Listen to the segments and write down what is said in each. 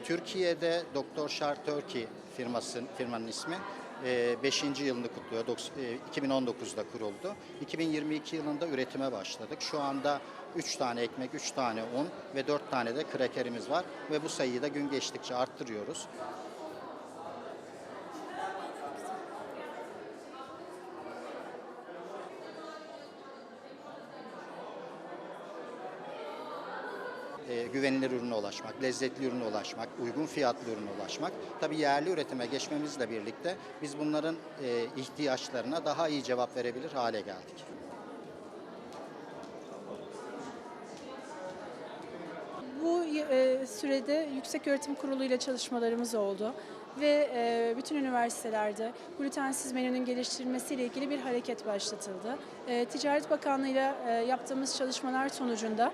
E, Türkiye'de Doktor Şar Turkey firmasının firmanın ismi 5. yılını kutluyor. Dok- e, 2019'da kuruldu. 2022 yılında üretime başladık. Şu anda 3 tane ekmek, 3 tane un ve 4 tane de krakerimiz var ve bu sayıyı da gün geçtikçe arttırıyoruz. E, güvenilir ürüne ulaşmak, lezzetli ürüne ulaşmak, uygun fiyatlı ürüne ulaşmak. Tabii yerli üretime geçmemizle birlikte biz bunların e, ihtiyaçlarına daha iyi cevap verebilir hale geldik. Bu e, sürede Yükseköğretim Kurulu ile çalışmalarımız oldu ve bütün üniversitelerde glutensiz menünün geliştirilmesiyle ilgili bir hareket başlatıldı. Ticaret Bakanlığı ile yaptığımız çalışmalar sonucunda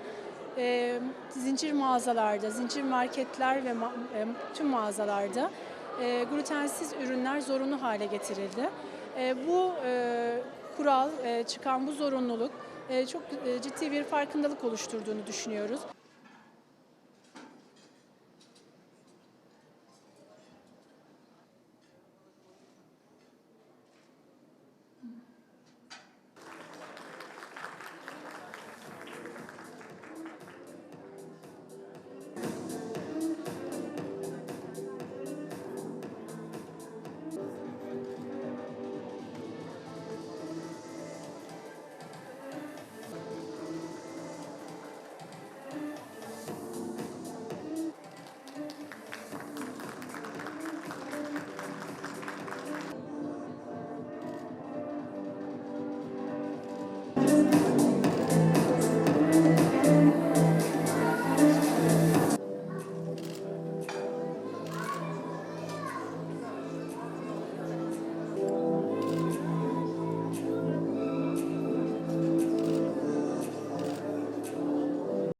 e, zincir mağazalarda, zincir marketler ve ma- e, tüm mağazalarda e, glutensiz ürünler zorunlu hale getirildi. E, bu e, kural, e, çıkan bu zorunluluk e, çok e, ciddi bir farkındalık oluşturduğunu düşünüyoruz.